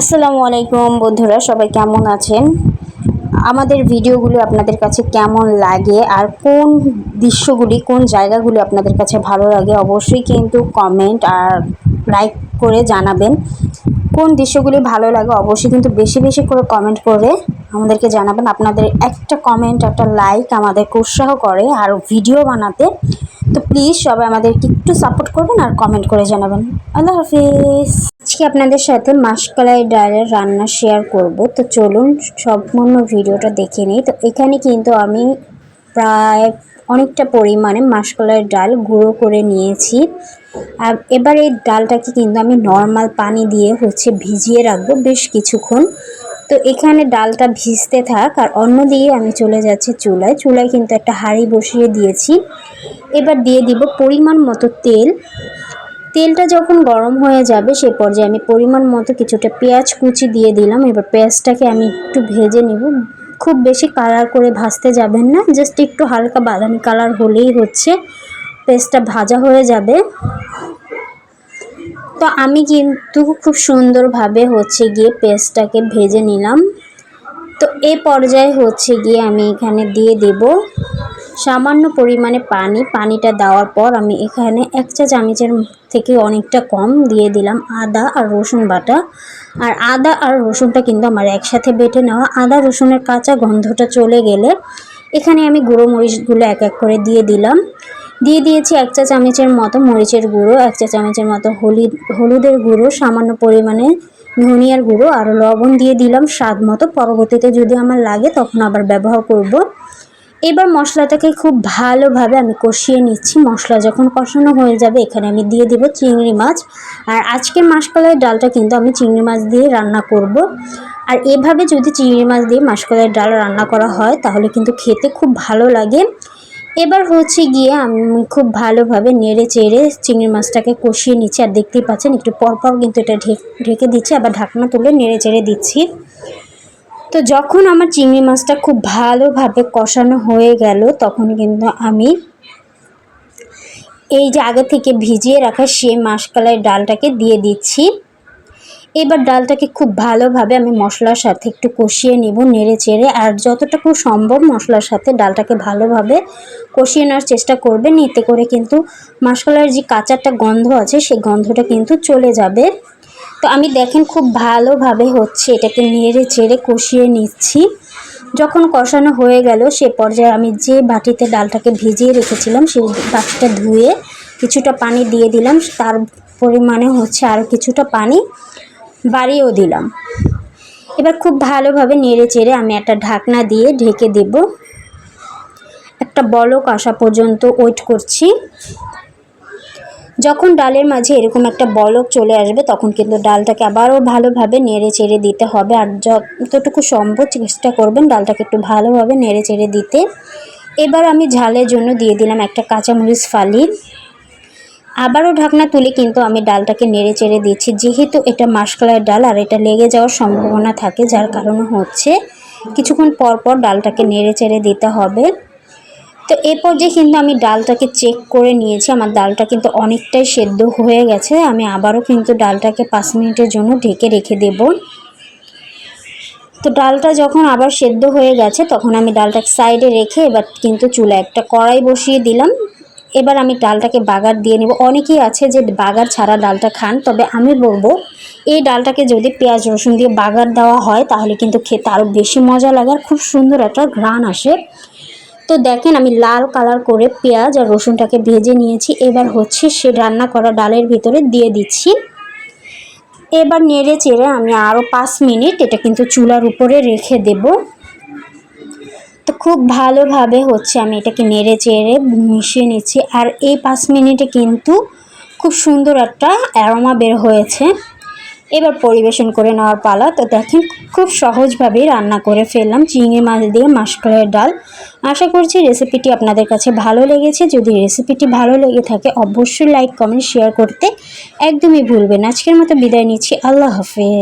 আসসালামু আলাইকুম বন্ধুরা, সবাই কেমন আছেন? আমাদের ভিডিওগুলো আপনাদের কাছে কেমন লাগে আর কোন দৃশ্যগুলি, কোন জায়গাগুলি আপনাদের কাছে ভালো লাগে অবশ্যই কিন্তু কমেন্ট আর লাইক করে জানাবেন। কোন দৃশ্যগুলি ভালো লাগে অবশ্যই কিন্তু বেশি বেশি করে কমেন্ট করে আমাদেরকে জানাবেন। আপনাদের একটা কমেন্ট একটা লাইক আমাদেরকে উৎসাহ করে আর ভিডিও বানাতে তো প্লিজ সবাই আমাদেরকে একটু সাপোর্ট করবেন আর কমেন্ট করে জানাবেন। আল্লাহ হাফিজ। আজকে আপনাদের সাথে মাসকলাই ডালের রান্না শেয়ার করব। তো চলুন সম্পূর্ণ ভিডিওটা দেখে নিই। তো এখানে কিন্তু আমি প্রায় অনেকটা পরিমাণে মাসকলাইয়ের ডাল গুঁড়ো করে নিয়েছি। আর এবার এই ডালটাকে কিন্তু আমি নর্মাল পানি দিয়ে হচ্ছে ভিজিয়ে রাখব বেশ কিছুক্ষণ। তো এখানে ডালটা ভিজতে থাক আর অন্যদিকে আমি চলে যাচ্ছি চুলায়। চুলায় কিন্তু একটা হাঁড়ি বসিয়ে দিয়েছি। এবার দিয়ে দিব পরিমাণ মতো তেল। তেলটা যখন গরম হয়ে যাবে সে পর্যায়ে আমি পরিমাণ মতো কিছুটা পেঁয়াজ কুচি দিয়ে দিলাম। এবার পেঁয়াজটাকে আমি একটু ভেজে নিব। খুব বেশি কালার করে ভাজতে যাবেন না, জাস্ট একটু হালকা বাদামি কালার হলেই হচ্ছে। পেঁয়াজটা ভাজা হয়ে যাবে। তো আমি কিন্তু খুব সুন্দরভাবে হচ্ছে গিয়ে পেস্টটাকে ভেজে নিলাম। তো এ পর্যায়ে হচ্ছে গিয়ে আমি এখানে দিয়ে দেব সামান্য পরিমাণে পানি। পানিটা দেওয়ার পর আমি এখানে এক চা চামচের থেকে অনেকটা কম দিয়ে দিলাম আদা আর রসুন বাটা। আর আদা আর রসুনটা কিন্তু আমার একসাথে বেটে নেওয়া। আদা রসুনের কাঁচা গন্ধটা চলে গেলে এখানে আমি গুঁড়ো মরিচগুলো এক এক করে দিয়ে দিলাম। দিয়ে দিয়েছি এক চা চামচের মতো মরিচের গুঁড়ো, এক চা চামচের মতো হলুদ হলুদের গুঁড়ো, সামান্য পরিমাণে ধনিয়ার গুঁড়ো আর লবণ দিয়ে দিলাম স্বাদ মতো পরবর্তীতে যদি আমার লাগে তখন আবার ব্যবহার করব। এবার মশলাটাকে খুব ভালোভাবে আমি কষিয়ে নিচ্ছি মশলা যখন কষানো হয়ে যাবে এখানে আমি দিয়ে দেবো চিংড়ি মাছ আর আজকের মাসকলাইয়ের ডালটা কিন্তু আমি চিংড়ি মাছ দিয়ে রান্না করব। আর এভাবে যদি চিংড়ি মাছ দিয়ে মাসকলাইয়ের ডাল রান্না করা হয় তাহলে কিন্তু খেতে খুব ভালো লাগে এবার হচ্ছে গিয়ে আমি খুব ভালোভাবে নেড়ে চেড়ে চিংড়ি মাছটাকে কষিয়ে নিচ্ছি। আর দেখতেই পাচ্ছেন, একটু পরপর কিন্তু এটা ঢেকে দিচ্ছি, আবার ঢাকনা তুলে নেড়ে চেড়ে দিচ্ছি। তো যখন আমার চিংড়ি মাছটা খুব ভালোভাবে কষানো হয়ে গেল, তখন কিন্তু আমি এই যে আগে থেকে ভিজিয়ে রাখা সে মাসকালাই ডালটাকে দিয়ে দিচ্ছি। এবার ডালটাকে খুব ভালোভাবে আমি মশলার সাথে একটু কষিয়ে নেব নেড়ে চেড়ে। আর যতটুকু সম্ভব মশলার সাথে ডালটাকে ভালোভাবে কষিয়ে নেওয়ার চেষ্টা করবেন। এতে করে কিন্তু মশলার যে কাঁচাটা গন্ধ আছে, সেই গন্ধটা কিন্তু চলে যাবে। তো আমি দেখেন খুব ভালোভাবে হচ্ছে এটাকে নেড়ে চেড়ে কষিয়ে নিচ্ছি। যখন কষানো হয়ে গেল, সে পর্যায়ে আমি যে বাটিতে ডালটাকে ভিজিয়ে রেখেছিলাম, সেই বাটিটা ধুয়ে কিছুটা পানি দিয়ে দিলাম। তার পরিমাণে হচ্ছে আরও কিছুটা পানি। বাড়িয়েও দিলাম। এবার খুব ভালোভাবে নেড়ে চেড়ে আমি একটা ঢাকনা দিয়ে ঢেকে দেব। একটা বলক আসা পর্যন্ত ওয়েট করছি। যখন ডালের মাঝে এরকম একটা বলক চলে আসবে, তখন কিন্তু ডালটাকে আবারও ভালোভাবে নেড়ে চেড়ে দিতে হবে। আর যতটুকু সম্ভব চেষ্টা করবেন ডালটাকে একটু ভালোভাবে নেড়ে চেড়ে দিতে। এবার আমি ঝালের জন্য দিয়ে দিলাম একটা কাঁচামরিচ ফালি। আবারও ঢাকনা তুলে কিন্তু আমি ডালটাকে নেড়ে চেড়ে দিচ্ছি। যেহেতু এটা মাসকলাইয়ের ডাল আর এটা লেগে যাওয়ার সম্ভাবনা থাকে, যার কারণে হচ্ছে কিছুক্ষণ পর পর ডালটাকে নেড়ে চেড়ে দিতে হবে। তো এ পর্যায়ে কিন্তু আমি ডালটাকে চেক করে নিয়েছি। আমার ডালটা কিন্তু অনেকটাই সেদ্ধ হয়ে গেছে। আমি আবারও কিন্তু ডালটাকে পাঁচ মিনিটের জন্য ঢেকে রেখে দেব। তো ডালটা যখন আবার সেদ্ধ হয়ে গেছে, তখন আমি ডালটাকে সাইডে রেখে এবার কিন্তু চুলা একটা কড়াই বসিয়ে দিলাম। এবার আমি ডালটাকে বাগার দিয়ে নেব। অনেকেই আছে যে বাগার ছাড়া ডালটা খান, তবে আমি বলব, এই ডালটাকে যদি পেঁয়াজ, রসুন দিয়ে বাগার দেওয়া হয়, তাহলে কিন্তু খেতে আরও বেশি মজা লাগে আর খুব সুন্দর একটা ঘ্রাণ আসে। তো দেখেন আমি লাল কালার করে পেঁয়াজ আর রসুনটাকে ভেজে নিয়েছি। এবার হচ্ছে সে রান্না করা ডালের ভিতরে দিয়ে দিচ্ছি। এবার নেড়ে চেড়ে আমি আরও পাঁচ মিনিট এটা কিন্তু চুলার উপরে রেখে দেব। তো খুব ভালোভাবে হচ্ছে আমি এটাকে নেড়ে চেড়ে মিশিয়ে নিচ্ছি। আর এই পাঁচ মিনিটে কিন্তু খুব সুন্দর একটা অ্যারোমা বের হয়েছে। এবার পরিবেশন করে নেওয়ার পালা। তো দেখেন, খুব সহজভাবেই রান্না করে ফেললাম। চিংড়ি মাছ দিয়ে মাসকলাইয়ের ডাল। আশা করছি রেসিপিটি আপনাদের কাছে ভালো লেগেছে। যদি রেসিপিটি ভালো লেগে থাকে, অবশ্যই লাইক কমেন্ট শেয়ার করতে একদমই ভুলবেন আজকের মতো বিদায় নিচ্ছি। আল্লাহ হাফেজ।